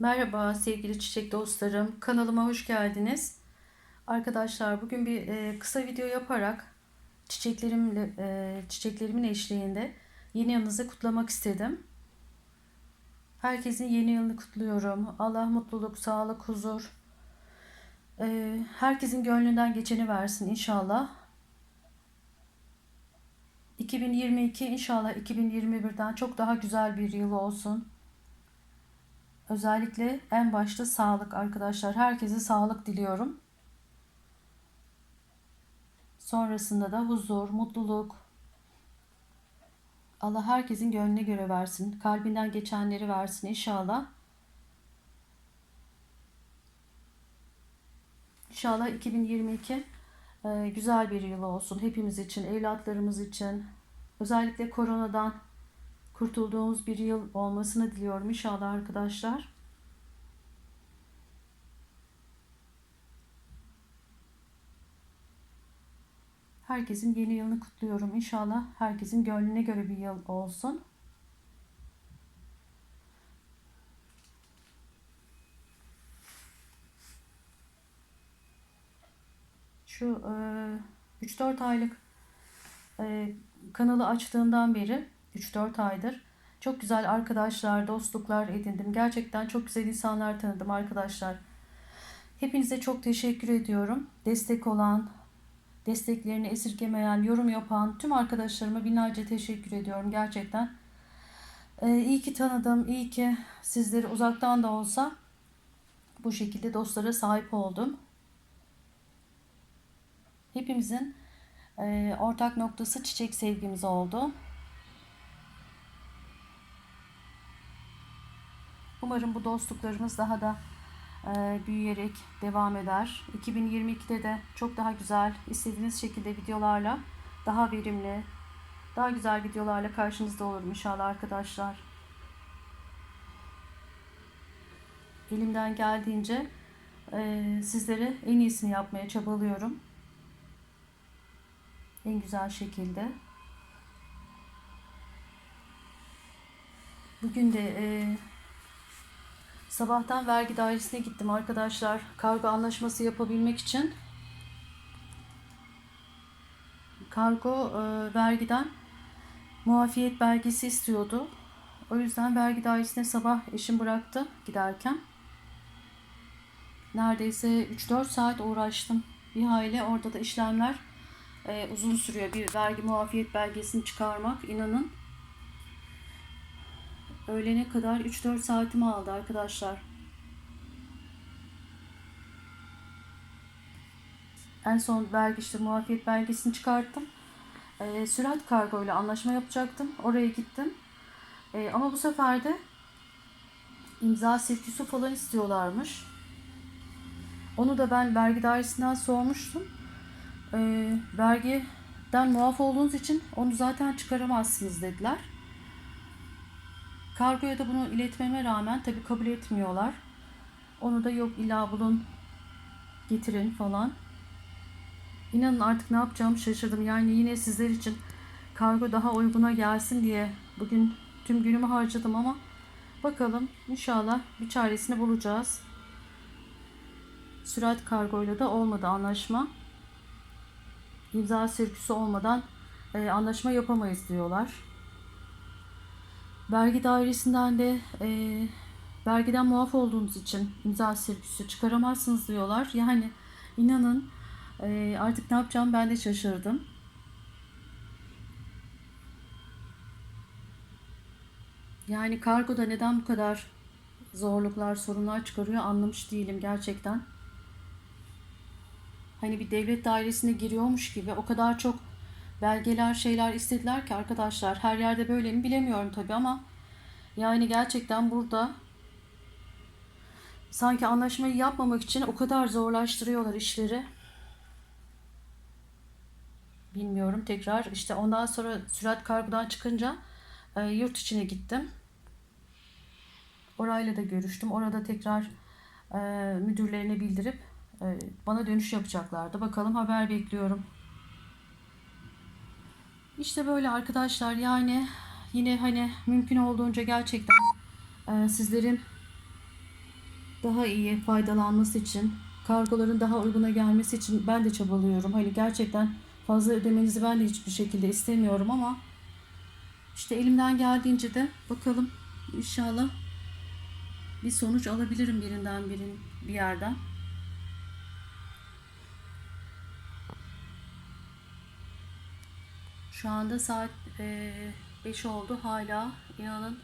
Merhaba sevgili çiçek dostlarım. Kanalıma hoş geldiniz. Arkadaşlar bugün bir e, kısa video yaparak çiçeklerimle e, çiçeklerimin eşliğinde yeni yılınızı kutlamak istedim. Herkesin yeni yılını kutluyorum. Allah mutluluk, sağlık, huzur. e, herkesin gönlünden geçeni versin inşallah. 2022 inşallah 2021'den çok daha güzel bir yıl olsun. Özellikle en başta sağlık arkadaşlar. Herkese sağlık diliyorum. Sonrasında da huzur, mutluluk. Allah herkesin gönlüne göre versin. Kalbinden geçenleri versin inşallah. İnşallah 2022 e, güzel bir yıl olsun. Hepimiz için, evlatlarımız için. Özellikle koronadan kurtulduğumuz bir yıl olmasını diliyorum inşallah arkadaşlar. Herkesin yeni yılını kutluyorum. İnşallah herkesin gönlüne göre bir yıl olsun. Şu e, 3-4 aylık e, kanalı açtığından beri 3-4 aydır çok güzel arkadaşlar, dostluklar edindim. Gerçekten çok güzel insanlar tanıdım arkadaşlar. Hepinize çok teşekkür ediyorum. Destek olan, desteklerini esirgemeyen, yorum yapan tüm arkadaşlarıma binlerce teşekkür ediyorum gerçekten. Ee, iyi ki tanıdım, iyi ki sizleri uzaktan da olsa bu şekilde dostlara sahip oldum. Hepimizin e, ortak noktası çiçek sevgimiz oldu. Umarım bu dostluklarımız daha da e, büyüyerek devam eder. 2022'de de çok daha güzel, istediğiniz şekilde videolarla, daha verimli, daha güzel videolarla karşınızda olurum inşallah arkadaşlar. Elimden geldiğince e, sizlere en iyisini yapmaya çabalıyorum. En güzel şekilde. Bugün de e, Sabahtan vergi dairesine gittim arkadaşlar. Kargo anlaşması yapabilmek için. Kargo e, vergiden muafiyet belgesi istiyordu. O yüzden vergi dairesine sabah eşim bıraktı giderken. Neredeyse 3-4 saat uğraştım. Bir hayli orada da işlemler e, uzun sürüyor. Bir vergi muafiyet belgesini çıkarmak inanın. Öğlene kadar 3-4 saatimi aldı arkadaşlar. En son belge işte muafiyet belgesini çıkarttım. E, sürat kargo ile anlaşma yapacaktım. Oraya gittim. E, ama bu sefer de imza sirküsü falan istiyorlarmış. Onu da ben vergi dairesinden sormuştum. E, vergiden muaf olduğunuz için onu zaten çıkaramazsınız dediler. Kargoya da bunu iletmeme rağmen tabii kabul etmiyorlar. Onu da yok illa bulun getirin falan. İnanın artık ne yapacağımı şaşırdım. Yani yine sizler için kargo daha uyguna gelsin diye bugün tüm günümü harcadım ama bakalım inşallah bir çaresini bulacağız. Sürat kargoyla da olmadı anlaşma. İmza sirküsü olmadan e, anlaşma yapamayız diyorlar. Vergi dairesinden de e, vergiden muaf olduğunuz için imza sirküsü çıkaramazsınız diyorlar. Yani inanın e, artık ne yapacağım ben de şaşırdım. Yani kargoda neden bu kadar zorluklar, sorunlar çıkarıyor anlamış değilim gerçekten. Hani bir devlet dairesine giriyormuş gibi o kadar çok belgeler şeyler istediler ki arkadaşlar her yerde böyle mi bilemiyorum tabi ama yani gerçekten burada sanki anlaşmayı yapmamak için o kadar zorlaştırıyorlar işleri. Bilmiyorum tekrar işte ondan sonra sürat kargodan çıkınca e, yurt içine gittim. Orayla da görüştüm. Orada tekrar e, müdürlerine bildirip e, bana dönüş yapacaklardı. Bakalım haber bekliyorum. İşte böyle arkadaşlar yani yine hani mümkün olduğunca gerçekten e, sizlerin daha iyi faydalanması için, kargoların daha uyguna gelmesi için ben de çabalıyorum. Hani gerçekten fazla ödemenizi ben de hiçbir şekilde istemiyorum ama işte elimden geldiğince de bakalım inşallah bir sonuç alabilirim birinden birin bir yerden. Şu anda saat 5 oldu. Hala inanın